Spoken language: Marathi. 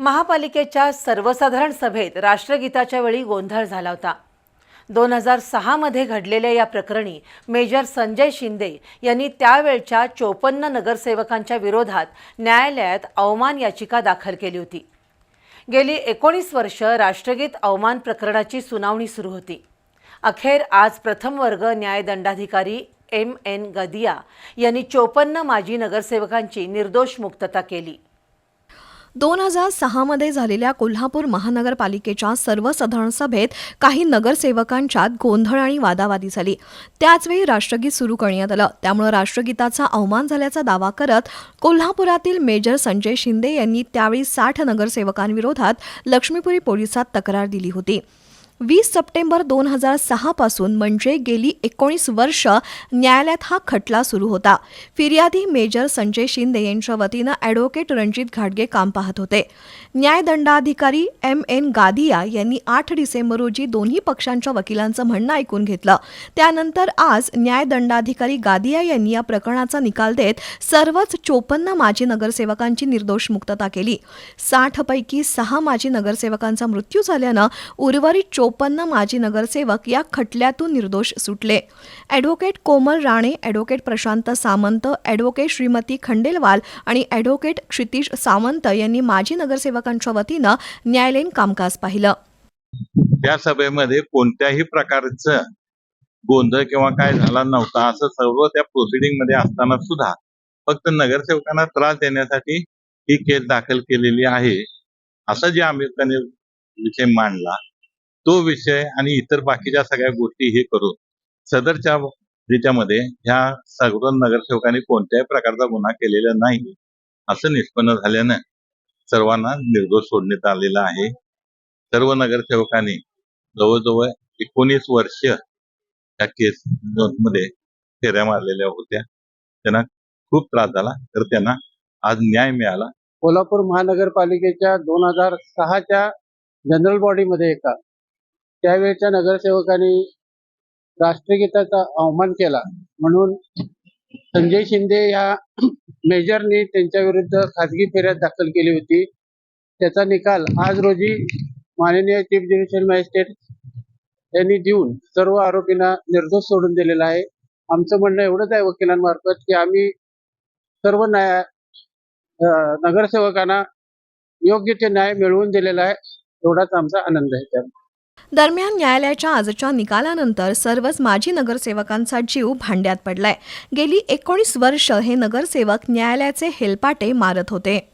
महापालिकेच्या सर्वसाधारण सभेत राष्ट्रगीताच्या वेळी गोंधळ झाला होता. दोन हजार सहामध्ये घडलेल्या या प्रकरणी मेजर संजय शिंदे यांनी त्यावेळच्या चोपन्न नगरसेवकांच्या विरोधात न्यायालयात अवमान याचिका दाखल केली होती. गेली एकोणीस वर्ष राष्ट्रगीत अवमान प्रकरणाची सुनावणी सुरू होती. अखेर आज प्रथम वर्ग न्यायदंडाधिकारी एम एन गदिया यांनी चोपन्न माजी नगरसेवकांची निर्दोष मुक्तता केली. दोन हजार सहामध्ये झालेल्या कोल्हापूर महानगरपालिकेच्या सर्वसाधारण सभेत काही नगरसेवकांच्यात गोंधळ आणि वादावादी झाली. त्याचवेळी राष्ट्रगीत सुरू करण्यात आलं. त्यामुळे राष्ट्रगीताचा अवमान झाल्याचा दावा करत कोल्हापुरातील मेजर संजय शिंदे यांनी त्यावेळी साठ नगरसेवकांविरोधात लक्ष्मीपुरी पोलिसात तक्रार दिली होती. वीस सप्टेंबर दोन हजार सहापासून म्हणजे गेली एकोणीस वर्ष न्यायालयात हा खटला सुरू होता. फिर्यादी मेजर संजय शिंदे यांच्या वतीनं ॲडव्होकेट रणजित घाटगे काम पाहत होते. न्यायदंडाधिकारी एम एन गादिया यांनी आठ डिसेंबर रोजी दोन्ही पक्षांच्या वकिलांचं म्हणणं ऐकून घेतलं. त्यानंतर आज न्यायदंडाधिकारी गादिया यांनी या प्रकरणाचा निकाल देत सर्वच चोपन्न माजी नगरसेवकांची निर्दोष मुक्तता केली. साठपैकी सहा माजी नगरसेवकांचा मृत्यू झाल्यानं उर्वरित चोपन्न माजी नगरसेवक या खटल्यातून निर्दोष सुटले. Advocate Komal Rane advocate Prashant Samant advocate Shrimati Khandelwal आणि ॲडव्होकेट क्षितिश सावंत यांनी माजी नगरसेवकांच्या वतीनं न्यायालयीन कामकाज पाहिलं. त्या सभेमध्ये कोणत्याही प्रकारचं गोंधळ किंवा काय झाला नव्हता असं सर्व त्या प्रोसिडिंगमध्ये असताना सुद्धा फक्त नगरसेवकांना त्रास देण्यासाठी ही केस दाखल केलेली आहे. असं जे आंबेडकरांनी विषय मांडला तो विषय आणि इतर बाकीच्या सगळ्या गोष्टी हे करून सदरच्या याच्यामध्ये ह्या सगळं नगरसेवकांनी कोणत्याही प्रकारचा गुन्हा केलेला नाही असं निष्पन्न झाल्यानं सर्वांना निर्दोष सोडण्यात आलेला आहे. सर्व नगरसेवकांनी जवळजवळ एकोणीस वर्ष त्या केस मध्ये फेऱ्या मारलेल्या होत्या. त्यांना खूप त्रास झाला तर त्यांना आज न्याय मिळाला. कोल्हापूर महानगरपालिकेच्या दोन हजार सहाच्या जनरल बॉडीमध्ये एका त्यावेळच्या नगरसेवकांनी राष्ट्रगीताचा अवमान केला. म्हणून संजय शिंदे या मेजरनी त्यांच्या विरुद्ध खाजगी फेऱ्यात दाखल केली होती. त्याचा निकाल आज रोजी माननीय चीफ ज्युडिशियल मॅजिस्ट्रेट यांनी देऊन सर्व आरोपींना निर्दोष सोडून दिलेला आहे. आमचं म्हणणं एवढंच आहे वकिलांमार्फत की आम्ही सर्व न्याय नगरसेवकांना योग्य ते न्याय मिळवून दिलेला आहे. एवढाच आमचा आनंद आहे. त्यामुळे दरम्यान न्यायालयाच्या आजच्या निकालानंतर सर्वच माजी नगरसेवकांचा जीव भांड्यात पडलाय. गेली एकोणीस वर्ष हे नगरसेवक न्यायालयाचे हेलपाटे मारत होते.